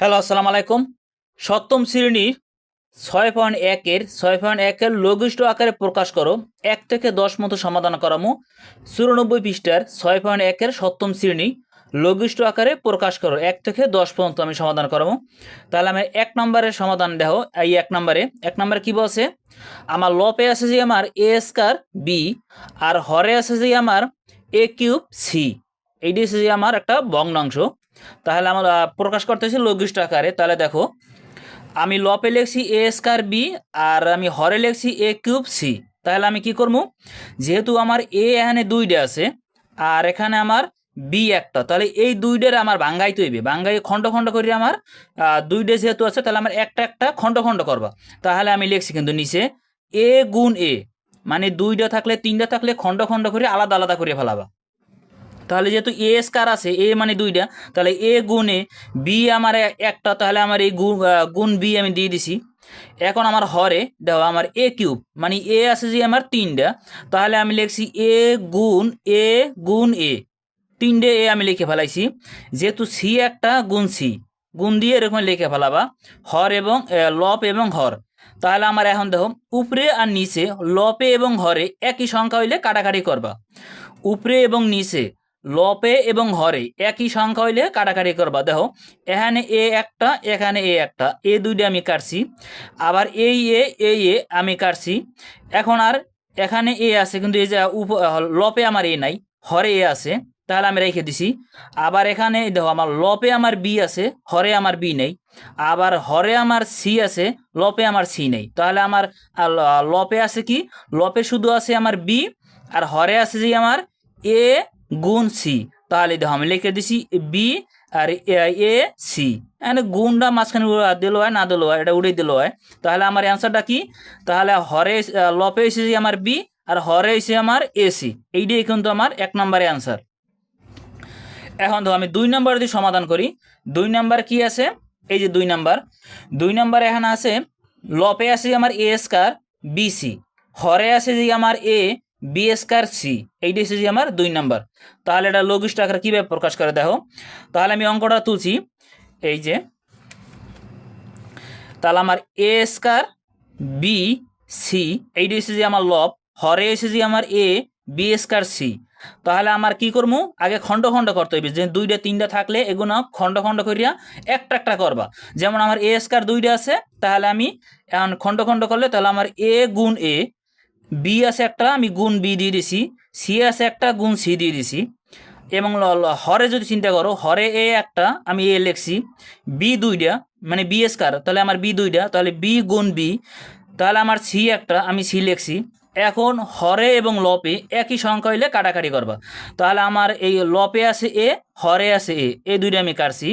Hello আসসালামু আলাইকুম। সপ্তম শ্রেণির ছয় পয়েন্ট একের ছয় পয়েন্ট একের লঘিষ্ঠ আকারে প্রকাশ করো। এক থেকে দশ মতো সমাধান করামো। চুরানব্বই পৃষ্ঠার ছয় পয়েন্ট একের সপ্তম শ্রেণি লঘিষ্ঠ আকারে প্রকাশ করো। এক থেকে দশ পর্যন্ত আমি সমাধান করাবো তাহলে আমি এক নম্বরের সমাধান দেখো, এই এক নম্বরে। এক নম্বরে কী বলছে? আমার লপে আছে যে আমার এ স্কার বি, আর হরে আছে যে আমার এ কিউব সি। এইটি হচ্ছে যে আমার একটা ভগ্নাংশ। তাহলে আমার প্রকাশ করতেছি লঘিষ্ঠ আকারে। তাহলে দেখো, আমি লপে লিখছি এ স্কার বি আর আমি হরে লিখছি এ কিউব সি তাহলে আমি কি করব? যেহেতু আমার এ এখানে দুইটা আছে, আর এখানে আমার বি একটা, তাহলে এই দুইটার আমার বাঙ্গাই তৈবে বাঙ্গাই খণ্ড খণ্ড করে আমার দুইটা যেহেতু আছে, তাহলে আমার একটা একটা খণ্ড খণ্ড করবা। তাহলে আমি লিখছি কিন্তু নিচে এ গুণ এ মানে দুইটা থাকলে তিনটা থাকলে খণ্ড খণ্ড করে আলাদা আলাদা করে ফেলাবা। তাহলে যেহেতু এ স্কার আছে, এ মানে দুইটা, তাহলে এ গুণে বি আমার একটা, তাহলে আমার এই গুণ বি আমি দিয়ে দিছি। এখন আমার হরে, দেখো আমার এ কিউব মানে এ আছে যে আমার তিনটা, তাহলে আমি লিখছি এ গুণ এ গুণ এ, তিনটে এ আমি লিখে ফেলাইছি। যেহেতু সি একটা, গুণ সি, গুণ দিয়ে এরকম লিখে ফেলাবা, হর এবং লপ এবং হর। তাহলে আমার এখন দেখো, উপরে আর নিচে লপে এবং হরে একই সংখ্যা হইলে কাটাকাটি করবা। উপরে এবং নিচে লপে এবং হরে, একই সংখ্যা হইলে কাটাকাটি করবা। দেখো, এখানে এ একটা, এখানে এ একটা, এ দুইটা আমি কাটছি, আবার এই এ এই এ আমি কাটছি। এখন আর এখানে এ আছে, কিন্তু এই যে উপ লপে আমার এ নাই, হরে এ আছে, তাহলে আমি রেখে দিছি। আবার এখানে দেখো, আমার লপে আমার বি আছে, হরে আমার বি নেই, আবার হরে আমার সি আছে, লপে আমার সি নেই। তাহলে আমার লপে আছে কি? লপে শুধু আছে আমার বি, আর হরে আছে যে আমার এ গুণ সি। তাহলে দেখো আমি লিখে দিছি বি আর এ সি। এখানে গুণটা মাঝখানে দিল হয়, না দিল হয়, এটা উড়ে দিল হয়। তাহলে আমার অ্যান্সারটা কি? তাহলে হরে, লপে এসেছে আমার বি আর হরে এসে আমার এসি এইটাই কিন্তু আমার এক নম্বরে অ্যান্সার এখন তো আমি দুই নম্বর যদি সমাধান করি, দুই নাম্বার কি আছে? এই যে দুই নাম্বার। দুই নাম্বার এখানে আছে, লপে আছে আমার এ স্কার বিসি হরে আছে যে আমার এ বি স্কার সি এইটা যে আমার দুই নাম্বার। তাহলে এটা লঘিষ্ঠ আকারে কীভাবে প্রকাশ করে দেখো? তাহলে আমি অঙ্কটা তুলছি। এই যে, তাহলে আমার এ স্কার বি সি এইটা যে আমার লব হরে এসে যে আমার এ বি স্কার সি তাহলে আমার কি করব? আগে খণ্ড খণ্ড করতে হইবে। যে দুইটা, তিনটা থাকলে এগুলো খণ্ড খণ্ড করিয়া একটা একটা করবা। যেমন আমার এ স্কার দুইটা আছে, তাহলে আমি এখন খণ্ড খণ্ড করলে তাহলে আমার এ গুণ এ বি আছে একটা, আমি গুণ বি দিয়ে দিছি। সি আছে একটা, গুণ সি দিয়ে দিছি। এবং হরে যদি চিন্তা করো, হরে এ একটা, আমি এ লিখছি। বি দুইটা মানে বি স্কার তাহলে আমার বি দুইটা, তাহলে বি গুণ বি তাহলে আমার সি একটা, আমি সি লিখছি। এখন হরে এবং লপে একই সংখ্যা হইলে কাটাকাটি করবা। তাহলে আমার এই লপে আছে এ, হরে আছে এ এই দুইটা আমি কাটছি।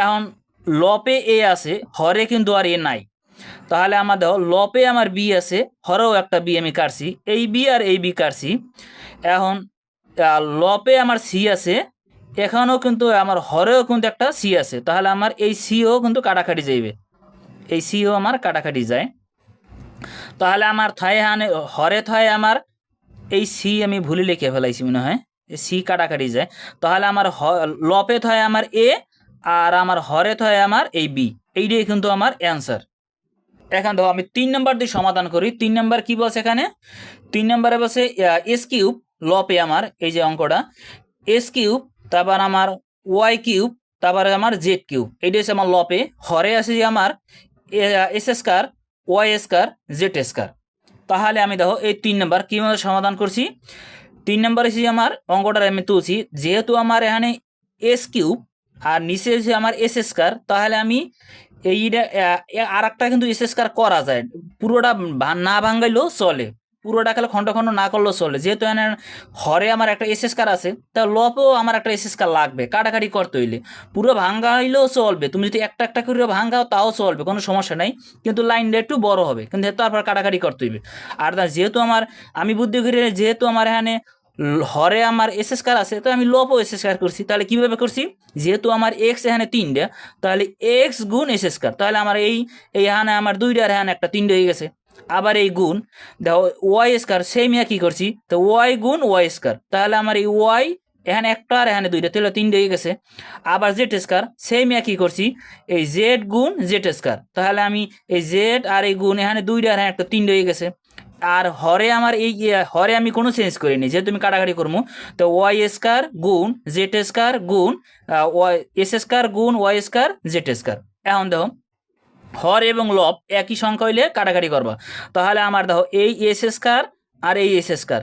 এখন লপে এ আছে, হরে কিন্তু আর এ নাই। তাহলে আমার দেখো লপে আমার বি আছে, হরেও একটা বি আমি কাটছি। এই বি আর এই বি কাটছি। এখন লপে আমার সি আছে, এখানেও কিন্তু আমার হরেও কিন্তু একটা সি আছে। তাহলে আমার এই সিও কিন্তু কাটাকাটি যাইবে। এই সিও আমার কাটাকাটি যায়। তাহলে আমার থায় হানে, হরে থায় আমার, এই সি আমি ভুলে লিখে ফেলাইছি মনে হয়। এই সি কাটাকাটি যায়। তাহলে আমার হ- লপে থয় আমার এ আর আমার হরে থয় আমার এই বি এইটাই কিন্তু আমার অ্যান্সার এখন দেখো, আমি তিন নম্বর দিয়ে সমাধান করি। তিন নম্বর কি বসে এখানে? তিন নম্বরে বসে এস কিউব লপে আমার, এই যে অঙ্কটা। এস কিউব তারপর আমার ওয়াই কিউব তারপরে আমার জেড কিউব এইটা হচ্ছে আমার লপে হরে আছে যে আমার X square Y square Z square তাহলে আমি দেখো, এই তিন নম্বর কীভাবে সমাধান করছি? তিন নম্বর এসে আমার অঙ্কটা আমি তুলছি, যেহেতু আমার এখানে এস কিউব আর নিচে আমার এস স্কার তাহলে আমি এইটা আর একটা কিন্তু এস স্কার করা যায়। পুরোটা না ভাঙ্গাইলেও চলে। পুরোটা খেলে খণ্ড খণ্ড না করলেও চলে। যেহেতু এখানে হরে আমার একটা এস স্কার আছে, তা লপেও আমার একটা এস স্কার লাগবে, কাটাকাটি করতে হইলে। পুরো ভাঙ্গাইলেও চলবে। তুমি যদি একটা একটা করে ভাঙ্গাও তাও চলবে, কোনো সমস্যা নাই। কিন্তু লাইনটা একটু বড় হবে, কিন্তু তারপর কাটাকাটি করতে হইবে। আর যেহেতু আমার, আমি বুদ্ধি করে যেহেতু আমার এখানে হরে আমার এস স্কার আছে, তো আমি লপও এস স্কার করছি। তাহলে কীভাবে করছি? যেহেতু আমার এক্স এখানে তিনটা, তাহলে এক্স গুণ এস স্কার তাহলে আমার এই এই এখানে আমার দুইটা আর এখানে একটা তিনটে হয়ে গেছে। আবার এই গুণ, দেখো ওয়াই স্কার সেম কী করছি? তো ওয়াই গুণ ওয়াই স্কার তাহলে আমার এই ওয়াই এখানে একটা আর এখানে দুইটা, তাহলে তিনটে হয়ে গেছে। আবার জেড স্কার সেম একই করছি? এই জেড গুণ জেড স্কার তাহলে আমি এই জেড আর এই গুণ এখানে দুইটা আর একটা তিনটে হয়ে গেছে। আর হরে আমার এই ইয়ে, হরে আমি কোনো চেঞ্জ করিনি যেহেতু আমি কাটাকাটি করব তো ওয়াই স্কার গুণ জেড স্কার গুণ ওয়াই এস স্কার গুণ ওয়াই স্কার জেড স্কার এখন দেখো হর এবং লব একই সংখ্যা হইলে কাটাকাটি করবা। তাহলে আমার দেখো এই এস স্কার আর এই এস স্কার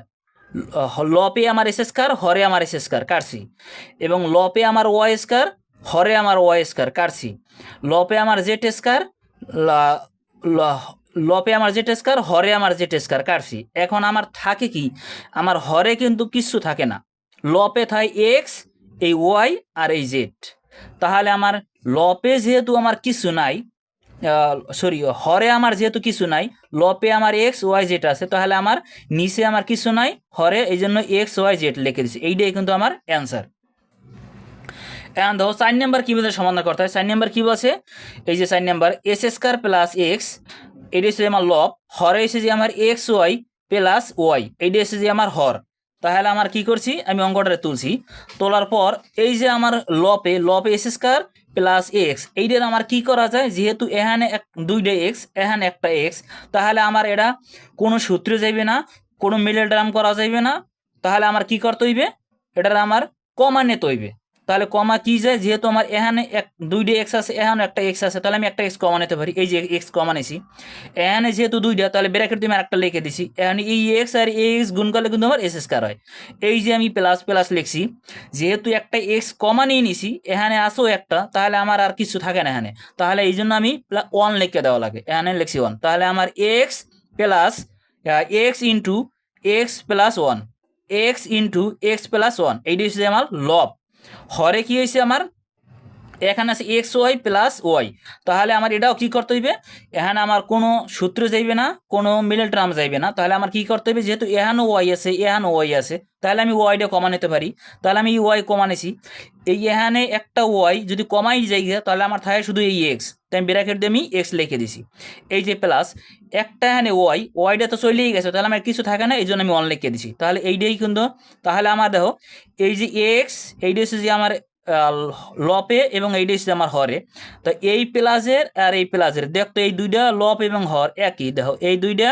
লপে আমার এস স্কার হরে আমার এস স্কার কাটছি। এবং লপে আমার ওয়াই স্কার হরে আমার ওয়াই স্কার কাটছি। লপে আমার জেড স্কার লপে আমার জেড স্কার হরে আমার জেড স্কার কাটছি। এখন আমার থাকে কি, আমার হরে কিন্তু কিচ্ছু থাকে না। লপে থাকে এক্স, এই ওয়াই আর এই জেড। তাহলে আমার লপে যেহেতু আমার কিছু নাই সরি, হরে আমার যেহেতু কিছু নাই, লপে আমার এক্স, ওয়াই, জেড আছে, তাহলে আমার নিচে আমার কিছু নাই, হরে এই জন্য এক্স, ওয়াই, জেড লিখে দিচ্ছি এইটাই কিন্তু আমার অ্যান্সার। এখন দেখো চার নাম্বার কীভাবে সমাধান করতে হয়। চার নাম্বার কী বলছে এই যে চার number, S square plus X এটা হচ্ছে আমার লব হরে এসে যে আমার এক্স ওয়াই প্লাস ওয়াই এইটা এসে যে আমার হর তাহলে আমার কি করছি আমি অঙ্কটা তুলছি। তোলার পর এই যে আমার লপে লপে এস স্কোয়ার প্লাস এক্স এইটার আমার কি করা যায়? যেহেতু এখানে এক দুইটা এক্স এখানে একটা এক্স। তাহলে আমার এটা কোনো সূত্রে যাইবে না, কোনো মিলে ড্রাম করা যাইবে না। তাহলে আমার কি করতে হইবে? এটার আমার কমা নিতে হইবে। তাহলে কমা কি যায়? যেহেতু আমার এখানে এক, দুইটা এক্স আছে এখানে একটা এক্স আছে, তাহলে আমি একটা এক্স কমা নিতে পারি। এই যে এক্স কমা নিছি। এখানে যেহেতু দুইটা, তাহলে ব্র্যাকেট দিয়ে আমি একটা লিখে দিছি। এখানে এই এক্স আর এই এক্স গুণ করলে কিন্তু আমার এস স্কোয়ার হয়। এই যে আমি প্লাস প্লাস লিখছি, যেহেতু একটা এক্স কমা নিয়ে নিছি, এখানে আসো একটা, তাহলে আমার আর কিছু থাকে না এখানে। তাহলে এই জন্য আমি ওয়ান লিখে দেওয়া লাগে। এখানে লিখছি ওয়ান তাহলে আমার X plus X into X plus one X into X plus one এইটি হচ্ছে আমার লব হরে কি হয়েছে আমার? এখানে আছে এক্স ওয়াই প্লাস ওয়াই তাহলে আমার এটাও কি করতে হইবে? এখানে আমার কোনো সূত্র যাইবে না, কোনো মিডল টার্ম যাইবে না। তাহলে আমার কি করতে হবে যেহেতু এহানো ওয়াই আছে এহানো ওয়াই আছে, তাহলে আমি ওয়াইটা কমা নিতে পারি। তাহলে আমি ওয়াই কমা নিছি। এই এখানে একটা ওয়াই যদি কমাই যাই তাহলে আমার থাকে শুধু এই এক্স তাই আমি ব্র্যাকেট দিয়ে আমি এক্স লিখে দিছি। এই যে প্লাস একটা এখানে ওয়াই ওয়াইটা তো চলেই গেছে, তাহলে আমার কিছু থাকে না, এই জন্য আমি অন লিখে দিছি। তাহলে এইটাই কিন্তু, তাহলে আমার দেখো, এই যে এক্স এইটা হচ্ছে যে আমার লপে এবং এইটা হচ্ছে আমার হরে। তো এই প্লাসের আর এই প্লাসের দেখতো এই দুইটা লপ এবং হর একই দেখো এই দুইটা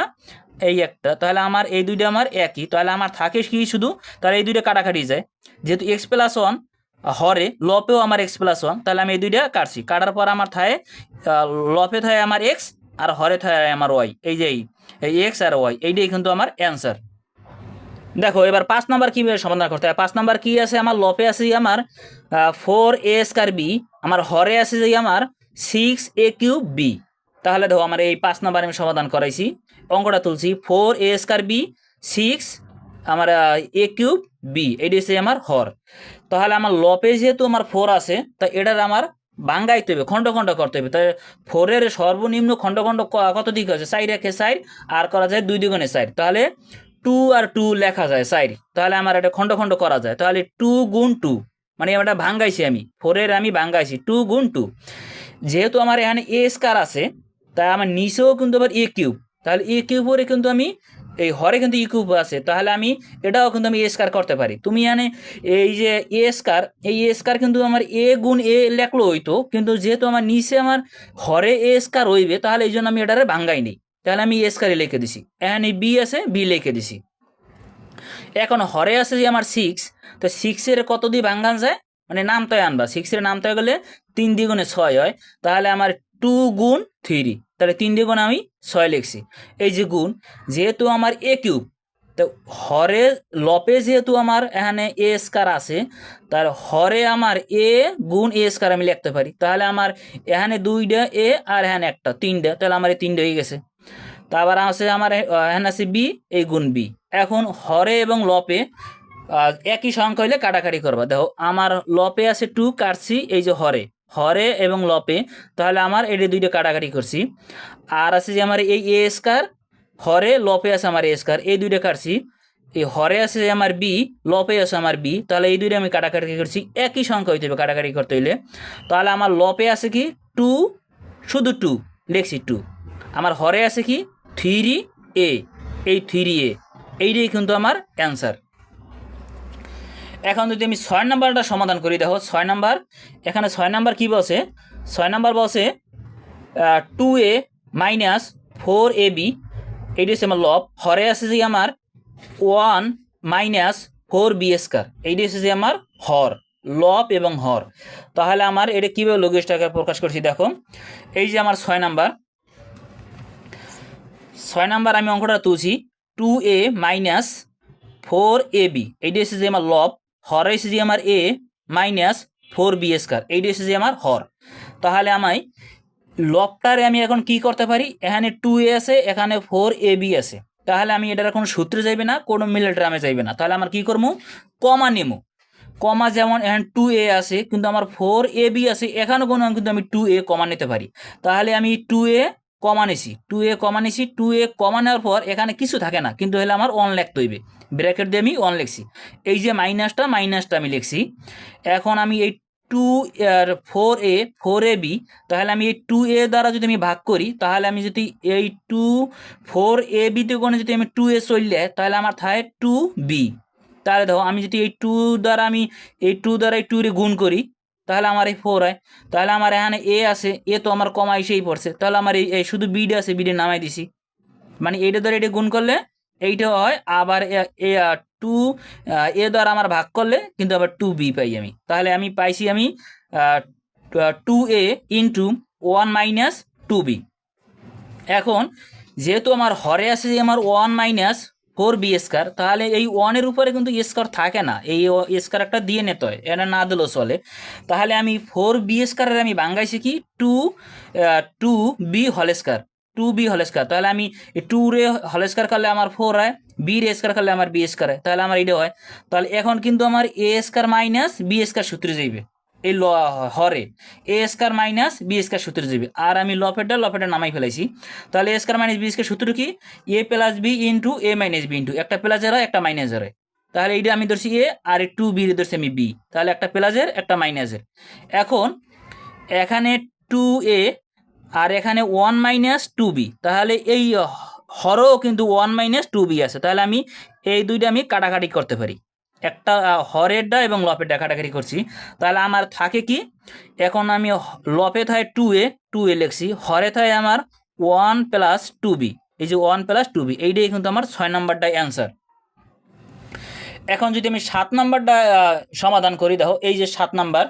এই একটা তাহলে আমার এই দুইটা আমার একই তাহলে আমার থাকে কি শুধু তাহলে এই দুইটা কাটাকাটি যায়। যেহেতু এক্স প্লাস ওয়ান হরে লপেও আমার এক্স প্লাস ওয়ান তাহলে আমি এই দুইটা কাটছি। কাটার পর আমার আহ, লপে থাকে আমার এক্স আর হরে থাকে আমার ওয়াই এই যে এই এক্স আর ওয়াই এইটাই কিন্তু আমার অ্যান্সার দেখো, এবার পাঁচ নাম্বার কীভাবে সমাধান করতে হয় পাঁচ নাম্বার কি আছে? আমার লপে আছে আমার ফোর এ স্কার বি আমার হরে আছে যে আমার সিক্স এ কিউ বি তাহলে দেখো, আমার এই পাঁচ নাম্বার আমি সমাধান করাইছি। অঙ্কটা তুলছি four A square B six আমার এ কিউব বি এটি হচ্ছে আমার হর। তাহলে আমার লপে যেহেতু আমার ফোর আছে, তা এটার আমার বাঙ্গাইতে হবে, খণ্ড খণ্ড করতে হবে। তাই ফোরের সর্বনিম্ন খণ্ড খণ্ড কত দিক আছে? সাইড একে সাইড আর করা যায় দুই দিগুণে সাইড তাহলে টু আর টু লেখা যায় সাইড তাহলে আমার এটা খণ্ড খণ্ড করা যায়। তাহলে টু গুণ টু মানে এটা ভাঙ্গাইছি আমি। ফোরের আমি ভাঙ্গাইছি টু গুণ টু। যেহেতু আমার এখানে এ স্কার আছে, তাই আমার নিচেও কিন্তু আবার এ কিউব। তাহলে এ কিউবরে কিন্তু আমি, এই হরে কিন্তু ই কিউব আছে, তাহলে আমি এটাও কিন্তু আমি এ স্কার করতে পারি। তুমি এখানে এই যে এ স্কার এই এ স্কার কিন্তু আমার এ গুণ এ লেখলো হইতো, কিন্তু যেহেতু আমার নিচে আমার হরে এ স্কার হইবে, তাহলে এই জন্য আমি এটারে ভাঙ্গাই নেই তাহলে আমি এ স্কারে লিখে দিছি। এখানে বি আছে, বি লিখে দিছি। এখন হরে আছে যে আমার সিক্স তো সিক্সের কত দিয়ে ভাঙ্গান যায়? মানে নামতায় আনবা। সিক্সের নামতায় গেলে তিন দ্বিগুণে ছয় হয়। তাহলে আমার টু গুণ থ্রি তাহলে তিন দ্বিগুণ আমি ছয় লিখছি। এই যে গুণ, যেহেতু আমার এ কিউব তো হরে লপে যেহেতু আমার এখানে এ স্কার আছে তার হরে আমার এ গুণ এ স্কার আমি লিখতে পারি। তাহলে আমার এখানে দুইটা এ আর এখানে একটা, তিনটা, তাহলে আমার এই তিনটা হয়ে গেছে। তারপর আছে আমার এখানে আছে বি, এই গুণ বি। এখন হরে এবং লপে একই সংখ্যা হইলে কাটাকাটি করবা। দেখো, আমার লপে আছে টু, কাটছি, এই যে হরে। হরে এবং লপে, তাহলে আমার এটা দুইটা কাটাকাটি করছি। আর আছে যে আমার এই এ স্কার হরে, লপে আছে আমার এ স্কার এই দুইটা কাটছি। এই হরে আছে যে আমার বি, লপে আছে আমার বি, তাহলে এই দুইটা আমি কাটাকাটি করছি, একই সংখ্যা হইতে হবে কাটাকাটি করতে হইলে। তাহলে আমার লপে আছে কি? টু, শুধু টু, লিখছি টু। আমার হরে আছে কি? Three A. এই থ্রি এ। এইটাই কিন্তু আমার অ্যান্সার। এখন যদি আমি ছয় নাম্বারটা সমাধান করি, দেখো ছয় নাম্বার। এখানে ছয় নাম্বার কী বসে ছয় নাম্বার বসে two A minus four A B এইটি হচ্ছে আমার লব। হরে আছে যে আমার one minus four B square এইটি হচ্ছে যে আমার হর, লব এবং হর। তাহলে আমার এটা কীভাবে আকারে প্রকাশ করছি, দেখো। এই যে আমার ছয় নাম্বার। ছয় নাম্বার আমি অঙ্কটা তুলছি। Two A minus four A B এইটা এসেছে আমার লব হর এসেছে যে আমার A minus four B square এইটা এসে যে আমার হর। তাহলে আমায় লবটারে আমি এখন কি করতে পারি? এখানে টু এ আছে, এখানে ফোর এ বি আছে। তাহলে আমি এটার কোনো সূত্রে যাইবে না, কোনো মিলে ড্রামে যাইবে না। তাহলে আমার কি করব? কমা নেব। কমা যেমন এখানে টু এ আছে, কিন্তু আমার ফোর এ বি আছে এখানে কোনো কিন্তু আমি টু এ কমা নিতে পারি। তাহলে আমি টু এ কমা নিছি টু এ কমা নিছি টু এ কমানোর পর এখানে কিছু থাকে না, কিন্তু হলে আমার অন লিখতে হইবে ব্র্যাকেট দিয়ে আমি অন লিখছি এই যে মাইনাসটা মাইনাসটা আমি লিখছি। এখন আমি এই two R four A four A B তাহলে আমি এই টু এ দ্বারা যদি আমি ভাগ করি, তাহলে আমি যদি এই টু ফোর এ বিতে কোনো যদি আমি টু এ চললে তাহলে আমার থাকে টু বি তাহলে দেখো, আমি যদি এই টু দ্বারা আমি, এই টু দ্বারা এই টু রে গুণ করি তাহলে আমার এই ফোর হয় তাহলে আমার এখানে এ আছে এ তো আমার কমা এসেই পড়ছে। তাহলে আমার এই শুধু বিডে আছে বিডে নামাই দিছি। মানে এইটা দ্বারা এটা গুণ করলে এইটা হয়, আবার এ টু এ দ্বারা আমার ভাগ করলে কিন্তু আবার টু বি পাই আমি। তাহলে আমি পাইছি আমি two A into one minus two B এখন যেহেতু আমার হরে আছে, যে আমার one minus four B square তাহলে এই ওয়ানের উপরে কিন্তু স্কার থাকে না। এই স্কার একটা দিয়ে নিতে হয়, এটা না দিলেও চলে। তাহলে আমি ফোর বি স্কারের আমি বাঙ্গাইছি কি? টু টু বি হল স্কার টু বি হল স্কার তাহলে আমি টু রে হল স্কার করলে আমার ফোর হয় বি রে স্কার করলে আমার বি স্কার হয়, তাহলে আমার এটা হয়। তাহলে এখন কিন্তু আমার এ স্কার মাইনাস বি স্কার সূত্রে যাইবে। এই ল, হরে। এ স্কার মাইনাস বি স্কার সূত্র যাবে আর আমি লপেটটা লপেটটা নামাই ফেলাইছি। তাহলে এ স্কার মাইনাস বি স্কার সূত্র কি? A plus B into A minus B into. একটা প্লাসের হয়, একটা মাইনাসের হয়। তাহলে এইটা আমি ধরছি এ, আর টু বি ধরছি আমি বি। তাহলে একটা প্লাসের একটা মাইনাসের এখন এখানে টু এ আর এখানে ওয়ান মাইনাস টু বি। তাহলে এই হরও কিন্তু ওয়ান মাইনাস টু বি আছে। তাহলে আমি এই দুইটা আমি কাটাকাটি করতে পারি। একটা হরেরটা এবং লপেরটা কাটাকাটি করছি। তাহলে আমার থাকে কি? এখন আমি লপে থাকে টু এ টু এ লিখছি। হরে থাকে আমার ওয়ান প্লাস টু বি এই যে ওয়ান প্লাস টু বি এইটাই কিন্তু আমার ছয় নাম্বারটাই অ্যান্সার এখন যদি আমি সাত নম্বরটা সমাধান করি, দেখো, এই যে সাত নাম্বার।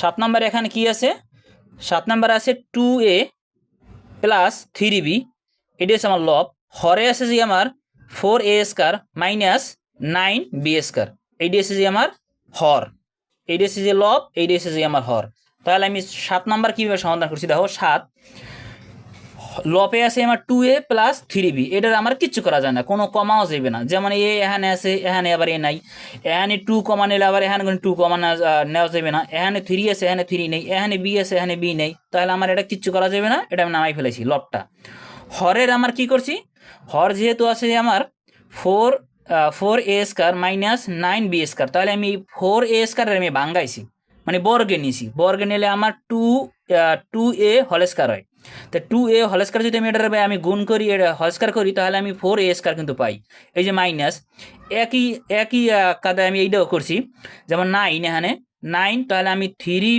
সাত নাম্বার এখানে কি আছে? সাত নাম্বার আছে two A plus three B এটি হচ্ছে আমার লব। হরে আছে যে আমার four A square minus nine B square এইটি আছে যে আমার হর। এইটি আছে যে লব এইটি আছে যে আমার হর। তাহলে আমি সাত নাম্বার কীভাবে সমাধান করছি? দেখো, সাত। লপে আছে আমার two A plus three B এটার আমার কিচ্ছু করা যায় না, কোনো কমাও যাবে না। যেমন এ এখানে আছে, এখানে আবার এ নাই। এখানে টু কমা নিলে আবার এখানে টু কমা নেওয়া যাবে না। এখানে থ্রি আছে, এখানে থ্রি নেই। এখানে বি আছে, এখানে বি নেই। তাহলে আমার এটা কিচ্ছু করা যাবে না, এটা আমি নামাই ফেলেছি লবটা। হরের আমার কি করছি? হর যেহেতু আছে আমার four four A square minus nine B square তাহলে আমি ফোর এ স্কারের আমি বাঙ্গাইছি মানে বর্গে নিয়েছি বর্গে নিলে আমার টু টু এ হলেস্কার হয়। তা টু এ হলেস্কার যদি আমি এটার আমি গুণ করি, এটা হলেস্কার করি, তাহলে আমি ফোর এ স্কার কিন্তু পাই। এই যে মাইনাস একই একই কাদায় আমি এইটাও করছি। যেমন নাইন এখানে। নাইন তাহলে আমি থ্রি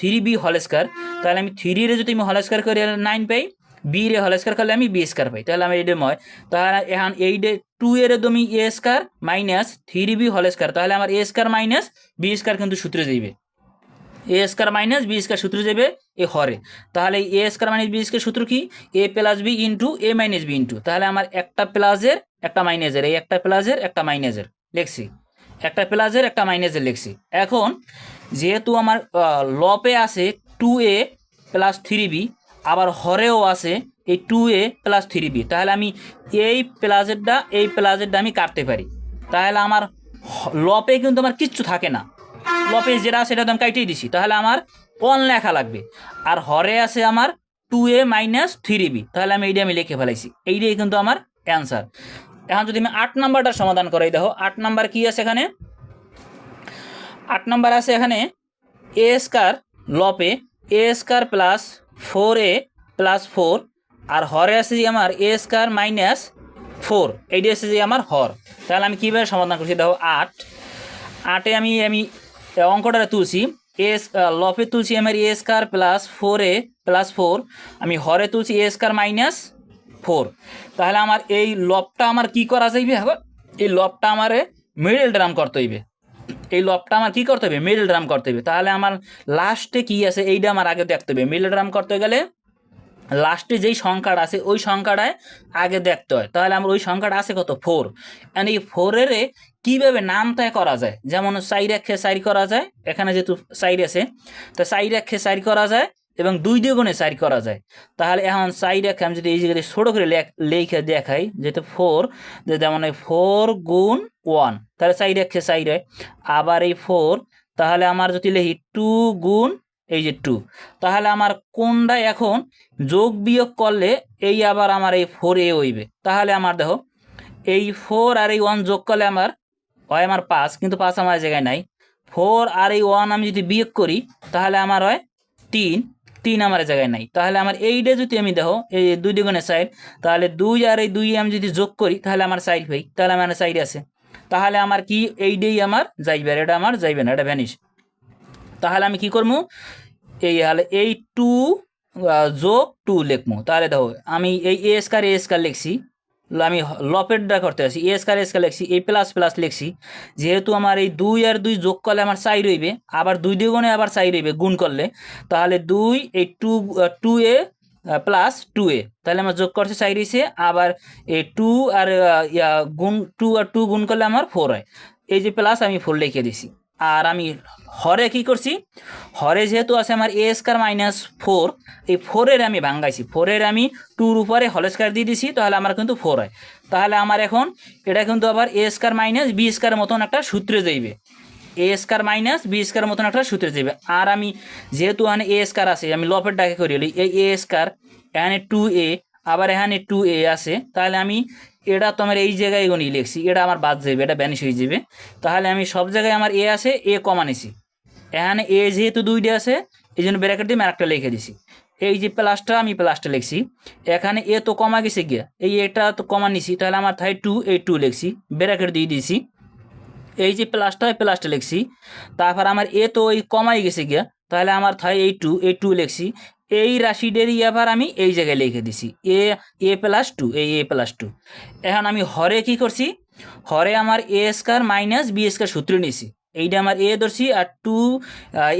থ্রি বি হলেস্কার তাহলে আমি থ্রি রে যদি আমি হলেস্কার করি নাইন পাই। বি রে হলেস্কার করলে আমি বি স্কার পাই। তাহলে আমি এইটা ময় তাহলে এখন এই ডে টু এর তুমি A square minus three B হল হলেস্কার তাহলে আমার এ স্কার মাইনাস বি স্কার কিন্তু সূত্রে যাইবে। A square minus B square সূত্র যাবে এ। হরে তাহলে A square minus B square সূত্র কি? A plus B into A minus B into তাহলে আমার একটা প্লাসের একটা মাইনাসের এই একটা প্লাসের একটা মাইনাসের লিখছি। একটা প্লাসের একটা মাইনাসের লিখছি। এখন যেহেতু আমার লপে আছে two A plus three B আবার হরেও আছে এই two A plus three B তাহলে আমি এই প্লাজেরটা এই প্লাসেরটা আমি কাটতে পারি। তাহলে আমার লপে কিন্তু আমার কিচ্ছু থাকে না। লপে যেটা সেটা তো আমি কাটিয়ে দিছি। তাহলে আমার অন লেখা লাগবে। আর হরে আছে আমার two A minus three B তাহলে আমি এইটা আমি লিখে ফেলাইছি। এইটাই কিন্তু আমার অ্যান্সার এখন যদি আমি আট নাম্বারটা সমাধান করাই, দেখো আট নাম্বার কি আছে এখানে? আট নাম্বার আছে এখানে A square লপে A square plus four A plus four আর হরে আছে যে আমার এ স্কার মাইনাস ফোর এইটা আছে যে আমার হর। তাহলে আমি কীভাবে সমাধান করছি? দেখো, আট। আটে আমি আমি অঙ্কটারে তুলছি। এস লফে তুলছি আমার A square plus four A plus four আমি হরে তুলছি এ স্কার মাইনাস ফোর তাহলে আমার এই লবটা আমার কি করা যাইবে? হবে এই লবটা আমার মিডল ড্রাম করতে হইবে। এই লবটা আমার কি করতে হবে? মিডল ড্রাম করতে হবে। তাহলে আমার লাস্টে কি আছে? এইটা আমার আগে দেখতে হবে। মিডল ড্রাম করতে গেলে লাস্টে যেই সংখ্যাটা আছে, ওই সংখ্যাটায় আগে দেখতে হয়। তাহলে আমার ওই সংখ্যাটা আছে কত? ফোর অ্যান্ড এই ফোরের কীভাবে নাম তাই করা যায়? যেমন সাইড এক খেয়ে সাইড করা যায়। এখানে যেহেতু সাইড আছে, তো সাইড এক খেয়ে সাইড করা যায়। এবং দুই দুই গুণে সাইড করা যায়। তাহলে এখন সাইড এক আমি যদি এই জায়গায় ছোটো করে লেখ- দেখাই, যেহেতু ফোর যেমন এই ফোর গুণ ওয়ান তাহলে সাইড খেয়ে সাইড হয়। আবার এই ফোর তাহলে আমার যদি লেখি টু গুণ, এই যে টু তাহলে আমার কোনটা এখন যোগ বিয়োগ করলে এই আবার আমার এই ফোর এ হইবে? তাহলে আমার দেখো, এই ফোর আর এই ওয়ান যোগ করলে আমার, হয় আমার পাঁচ, কিন্তু পাঁচ আমার জায়গায় নাই। ফোর আর এই ওয়ান আমি যদি বিয়োগ করি, তাহলে আমার হয় তিন তিন আমার জায়গায় নাই। তাহলে আমার এইটা যদি আমি দেখো, এই দুই দ্বিগুণের সাইড তাহলে দুই আর এই দুই আমি যদি যোগ করি, তাহলে আমার সাইড হই। তাহলে আমার সাইড আছে। তাহলে আমার কি এইটাই আমার যাইবে আর এটা আমার যাইবে না, এটা ভ্যানিশ তাহলে আমি কি করব এই হলে এই টু যোগ টু লিখব তাহলে দেখো, আমি এই এ স্কার এ স্কার লিখছি। আমি লপেটটা করতে আছি। এ স্কার এ স্কার লিখছি এ প্লাস প্লাস লিখছি। যেহেতু আমার এই দুই আর দুই যোগ করলে আমার সাই রইবে, আবার দুই দুগুণে আবার সাই রইবে গুণ করলে, তাহলে দুই, এই two two A plus two A তাহলে আমার যোগ করছে সাই রয়েছে আবার এই টু আর গুণ, টু আর টু গুণ করলে আমার ফোর হয়। এই যে প্লাস আমি ফোর লিখে দিছি। আর আমি হরে কি করছি? হরে যেহেতু আছে আমার এ স্কার মাইনাস ফোর এই ফোরের আমি ভাঙ্গাইছি ফোরের আমি টুর উপরে হল স্কার দিয়ে দিছি, তাহলে আমার কিন্তু ফোর হয়। তাহলে আমার এখন, এটা কিন্তু আবার এ স্কার মাইনাস বি স্কার মতন একটা সূত্রে যাইবে। এ স্কার মাইনাস বি স্কার মতন একটা সূত্রে যাবে আর আমি যেহেতু এখানে এ স্কার আছে, আমি লপের ডাকে করি, এই এ স্কার এখানে টু এ আবার এখানে টু এ আছে, তাহলে আমি এটা তো আমার এই জায়গায় গণি লিখছি এটা আমার বাদ যাবে এটা ব্যানিশ হয়ে যাবে তাহলে আমি সব জায়গায় আমার এ আছে, এ কমা নিছি। এখানে এ যেহেতু দুইটা আছে, এই জন্য ব্র্যাকেট দিয়ে আরেকটা লিখে দিছি। এই যে প্লাসটা আমি প্লাসটা লিখছি। এখানে এ তো কমা গেছে গিয়া, এই এটা তো কমা নিছি, তাহলে আমার থাই টু এই টু লিখছি ব্র্যাকেট দিয়ে দিয়েছি এই যে প্লাসটা ওই প্লাসটা লিখছি। তারপর আমার এ তো ওই কমাই গেছে গিয়া, তাহলে আমার থাই এই টু এই টু লিখছি। এই রাশিডেরই আবার আমি এই জায়গায় লিখে দিছি, এ এ প্লাস টু এই এ প্লাস টু এখন আমি হরে কি করছি? হরে আমার A square minus B square সূত্র নিছি, এইটা আমার এ ধরছি আর টু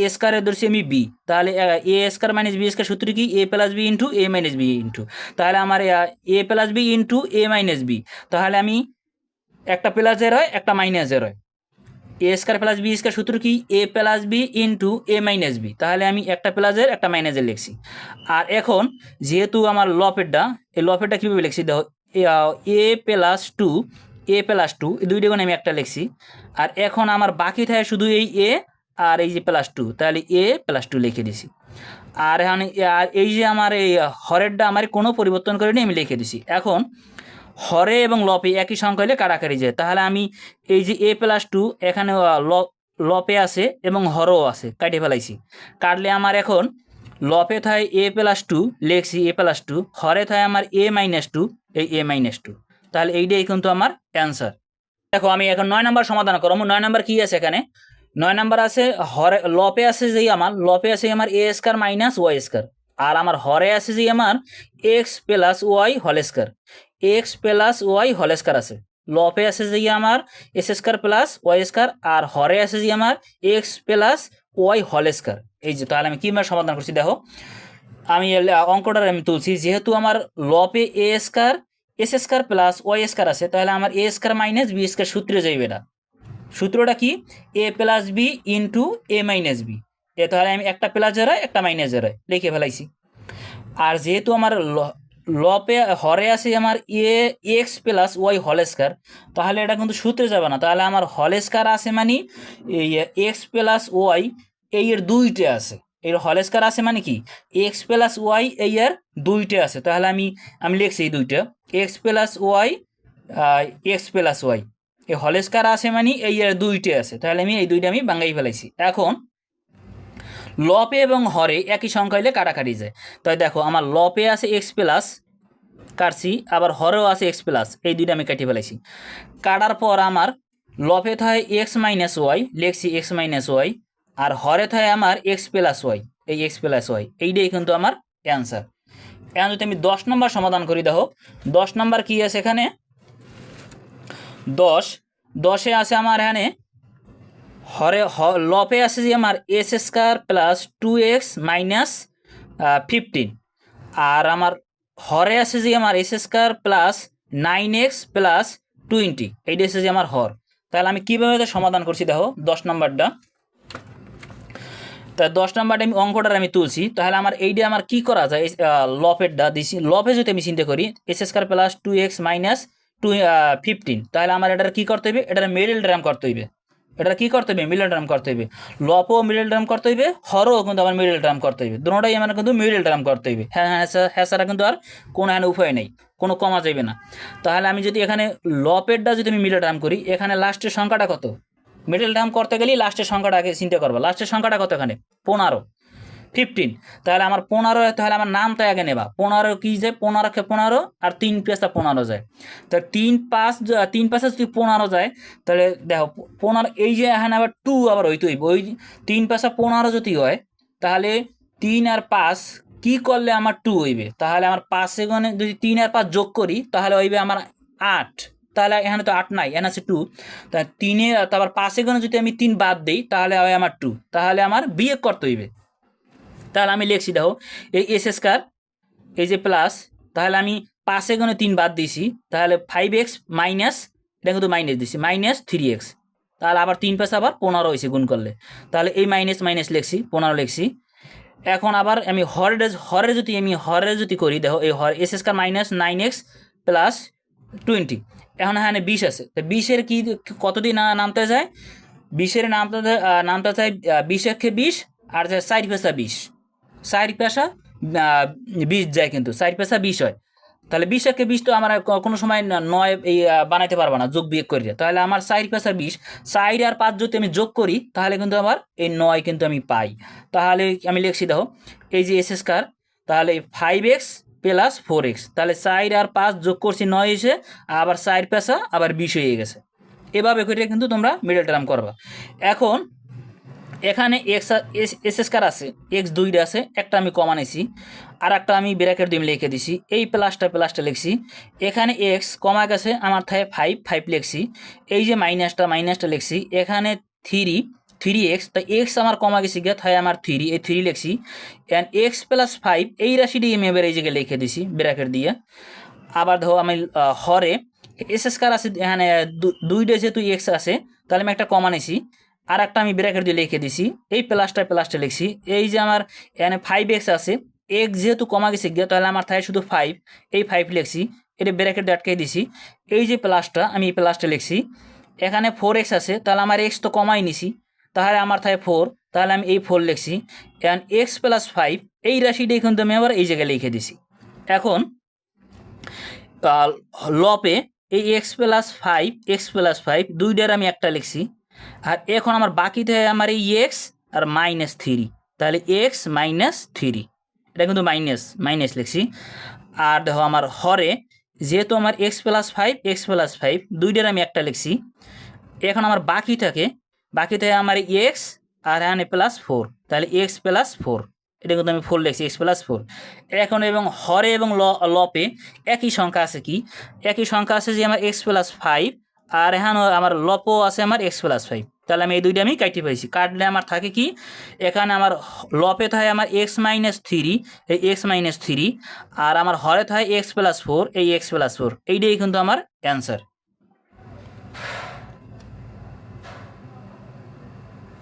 এ স্কারে ধরছি আমি বি তাহলে এ স্কার মাইনাস বি স্কার সূত্র কি? A plus B into A minus B into তাহলে আমার A plus B into A minus B তাহলে আমি একটা প্লাসের হয়, একটা মাইনাসের হয়। A square plus B square সূত্র কি? A plus B into A minus B তাহলে আমি একটা প্লাসের একটা মাইনাসের লিখছি। আর এখন, যেহেতু আমার লপেরটা এই লপেরটা কীভাবে লিখছি? দেখো, A plus two A plus two এই দুইটা গুণ আমি একটা লিখছি। আর এখন আমার বাকি থাকে শুধু এই এ আর এই যে প্লাস টু তাহলে এ প্লাস টু লিখে দিছি। আর এখন, আর এই যে আমার এই হরেরটা আমার কোনো পরিবর্তন করিনি, আমি লিখে দিছি। এখন হরে এবং লপে একই সংখ্যা হলে কাটাকাটি যায়। তাহলে আমি এই যে এ প্লাস টু এখানে লপে আছে এবং হরও আছে কাটে ফেলাইছি। কাটলে আমার এখন লপে থায় এ প্লাস টু লেখছি এ প্লাস টু হরে থায় আমার এ মাইনাস টু এই এ মাইনাস টু তাহলে এইটাই কিন্তু আমার অ্যান্সার দেখো, আমি এখন নয় নাম্বার সমাধান করব। নয় নাম্বার কি আছে এখানে? নয় নাম্বার আছে হরে, লপে আছে যেই আমার, লপে আছে আমার A square minus Y square আর আমার হরে আছে যে আমার এক্স প্লাস ওয়াই হল স্কার এক্স প্লাস ওয়াই হল স্কার আছে। লপে আছে যে আমার? X square plus Y square আর হরে আছে যে আমার? এক্স প্লাস ওয়াই হল স্কার এই যে, তাহলে আমি কীভাবে সমাধান করছি? দেখো, আমি অঙ্কটার আমি তুলছি, যেহেতু আমার লপে A square X square plus Y square আছে, তাহলে আমার এ স্কার মাইনাস বি স্কার সূত্রে যাইবে না সূত্রটা কি? A plus B into A minus B এ, তাহলে আমি একটা প্লাসের হয়, একটা মাইনাসের হয়। লিখে ফেলাইছি। আর যেহেতু আমার লপে হরে আছে আমার এ, এক্স প্লাস ওয়াই হল স্কার তাহলে এটা কিন্তু সূত্রে যাবে না। তাহলে আমার হল স্কার আছে মানে এই এক্স প্লাস ওয়াই, এই এর দুইটা আছে এর হল স্কার আছে মানে কি? এক্স প্লাস ওয়াই, এই এর দুইটা আছে তাহলে আমি আমি লিখছি এই দুইটা। X plus Y X plus Y, এই হল স্কার আছে মানে এই এর দুইটা আছে তাহলে আমি এই দুইটা আমি বাঙ্গাই ফেলাইছি। এখন লপে এবং হরে একই সংখ্যা হলে কাটাকাটি যায়। তাই দেখো, আমার লপে আছে এক্স প্লাস কাটছি, আবার হরেও আছে এক্স প্লাস এই দুইটা আমি কাটিয়ে ফেলাইছি। কাটার পর আমার লপে থাকে এক্স মাইনাস ওয়াই লেখছি এক্স মাইনাস ওয়াই আর হরে থাকে আমার এক্স প্লাস ওয়াই এই এক্স প্লাস ওয়াই এইটাই কিন্তু আমার অ্যান্সার এখন যদি আমি দশ নম্বর সমাধান করি, দেখো, দশ নম্বর কী আছে এখানে? দশ, দশে আছে আমার এখানে হরে লপে আছে যে আমার S square plus two X minus fifteen আর আমার হরে আছে যে আমার S square plus nine X plus twenty এইটা হচ্ছে যে আমার হর। তাহলে আমি কীভাবে সমাধান করছি দেখো, দশ নম্বরটা। তা দশ নাম্বারটা আমি অঙ্কটার আমি তুলছি। তাহলে আমার এইটা আমার কি করা যায়? লপেরটা দিছি। লপে যদি আমি চিন্তা করি, S square plus two X minus two fifteen তাহলে আমার এটার কি করতে হইবে? এটার মিডল ড্রাম করতে হইবে। এটার কি করতে হবে? মিডল ড্রাম করতে হবে। লপও মিডল ড্রাম করতে হইবে হরও কিন্তু আমার মিডল ড্রাম করতে হবে। দুটাই আমার কিন্তু মিডল ড্রাম করতে হবে। হ্যাঁ হ্যাঁ স্যার হ্যাঁ স্যার, কিন্তু আর কোনো এখানে উপায় নেই। কোনো কমা যাবে না। তাহলে আমি যদি এখানে লপেরটা যদি আমি মিডল ড্রাম করি, এখানে লাস্টের সংখ্যাটা কত? মিডল ড্রাম করতে গেলেই লাস্টের সংখ্যাটা আগে চিন্তা করব। লাস্টের সংখ্যাটা কত এখানে? পনেরো। ফিফটিন তাহলে আমার পনেরো, তাহলে আমার নামটা আগে নেবা। পনেরো কি যায়? পনেরোকে পনেরো আর তিন পেঁচা পনেরো যায়। তা তিন পাঁচ, তিন পাঁচে যদি পনেরো যায়, তাহলে দেখো, পনেরো, এই যে এখানে আবার টু আবার হইতে হইব। ওই তিন পেঁচা পনেরো যদি হয়, তাহলে তিন আর পাঁচ কি করলে আমার টু হইবে? তাহলে আমার পাঁচে গণে যদি তিন আর পাঁচ যোগ করি, তাহলে হইবে আমার আট। তাহলে এখানে তো আট নাই, এখানে আছে টু তা তিনে তারপর পাঁচে গণে যদি আমি তিন বাদ দিই, তাহলে হয় আমার টু তাহলে আমার বিয়োগ করতে হইবে। তাহলে আমি লিখছি, দেখো, এই এস স্কোয়ার এই যে প্লাস তাহলে আমি পাঁচে গণে তিন বাদ দিছি তাহলে ফাইভ এক্স মাইনাস এটা কিন্তু মাইনাস দিছি মাইনাস থ্রি এক্স তাহলে আবার তিন পাশে আবার পনেরো হয়েছে গুণ করলে, তাহলে এই মাইনাস মাইনাস লিখছি, পনেরো লিখছি, এখন আবার আমি হরের হরের যদি, আমি হরের যদি করি, দেখো, এই হর S square minus nine X plus twenty এখন এখানে বিশ আছে, তো বিশের কি, কত না, নামতে যায়? বিশের নামতে নামতে চাই বিশ একে বিশ, আর চার পেশা বিশ চার পেশা বিশ যায় কিন্তু, চার পেশা বিশ হয়। তাহলে বিশ একে বিশ তো আমার কোনো সময় নয় এই বানাইতে পারব না, যোগ বিয়োগ করিয়া তাহলে আমার চার পেশা বিশ চার আর পাঁচ যদি আমি যোগ করি, তাহলে কিন্তু আমার এই নয় কিন্তু আমি পাই। তাহলে আমি লিখছি দেখো, এই যে এস স্কোয়ার তাহলে five X plus four X তাহলে চার আর পাঁচ যোগ করছি নয় এসে আবার চার পেশা আবার বিশ হয়ে গেছে। এভাবে করে কিন্তু তোমরা মিডল টার্ম করবা। এখন এখানে এক্স এস স্কার আছে এক্স দুইটা আছে, একটা আমি কমানেছি আর একটা আমি ব্র্যাকেট আমি লিখে দিছি, এই প্লাসটা প্লাসটা লিখছি। এখানে এক্স কমা গেছে, আমার থাকে ফাইভ ফাইভ লিখছি, এই যে মাইনাসটা মাইনাসটা লিখছি, এখানে থ্রি থ্রি এক্স তো এক্স আমার কমা গেছি গিয়ে তাই আমার থ্রি এই থ্রি লিখছি অ্যান্ড এক্স প্লাস ফাইভ এই রাশিটি আমি এবার এই জায়গায় লিখে দিছি ব্র্যাকেট দিয়ে। আবার ধরো আমি হরে এস স্কার আছে, এখানে দুইটা যেহেতু এক্স আছে, তাহলে আমি একটা কমা নিছি আর একটা আমি ব্র্যাকেট দিয়ে লিখে দিছি। এই প্লাসটা প্লাসটা লিখছি। এই যে আমার এখানে ফাইভ এক্স আছে এক্স যেহেতু কমা গেছে, গিয়ে তাহলে আমার থাকে শুধু ফাইভ এই ফাইভ লিখছি, এটা ব্র্যাকেট দিয়ে আটকে দিছি। এই যে প্লাসটা আমি এই প্লাসটা লিখছি। এখানে ফোর এক্স আছে, তাহলে আমার এক্স তো কমাই নিছি। তাহলে আমার থাকে ফোর তাহলে আমি এই ফোর লিখছি। অ্যান্ড এক্স প্লাস ফাইভ এই রাশিটাই কিন্তু আমি আবার এই জায়গায় লিখে দিছি। এখন লপে এই X plus five X plus five দুইটার আমি একটা লিখছি। আর এখন আমার বাকিতে আমার এই এক্স আর মাইনাস থ্রি তাহলে এক্স মাইনাস থ্রি এটা কিন্তু মাইনাস মাইনাস লিখছি। আর দেখো আমার হরে, যেহেতু আমার X plus five X plus five দুইটার আমি একটা লিখছি। এখন আমার বাকি থাকে বাকি থাকে আমার এক্স আর এখানে প্লাস ফোর তাহলে এক্স প্লাস ফোর এটা কিন্তু আমি ফোর লিখছি এক্স প্লাস ফোর এখন এবং হরে এবং ল, লপে একই সংখ্যা আছে কি? একই সংখ্যা আছে যে আমার এক্স প্লাস ফাইভ আর এখানে আমার লপও আছে আমার এক্স প্লাস ফাইভ তাহলে আমি এই দুইটা আমি কাটি পাইছি। কাটলে আমার থাকে কি? এখানে আমার লপে থাকে আমার এক্স মাইনাস থ্রি এই এক্স মাইনাস থ্রি আর আমার হরে থাকে এক্স প্লাস ফোর এই এক্স প্লাস ফোর এইটাই কিন্তু আমার অ্যান্সার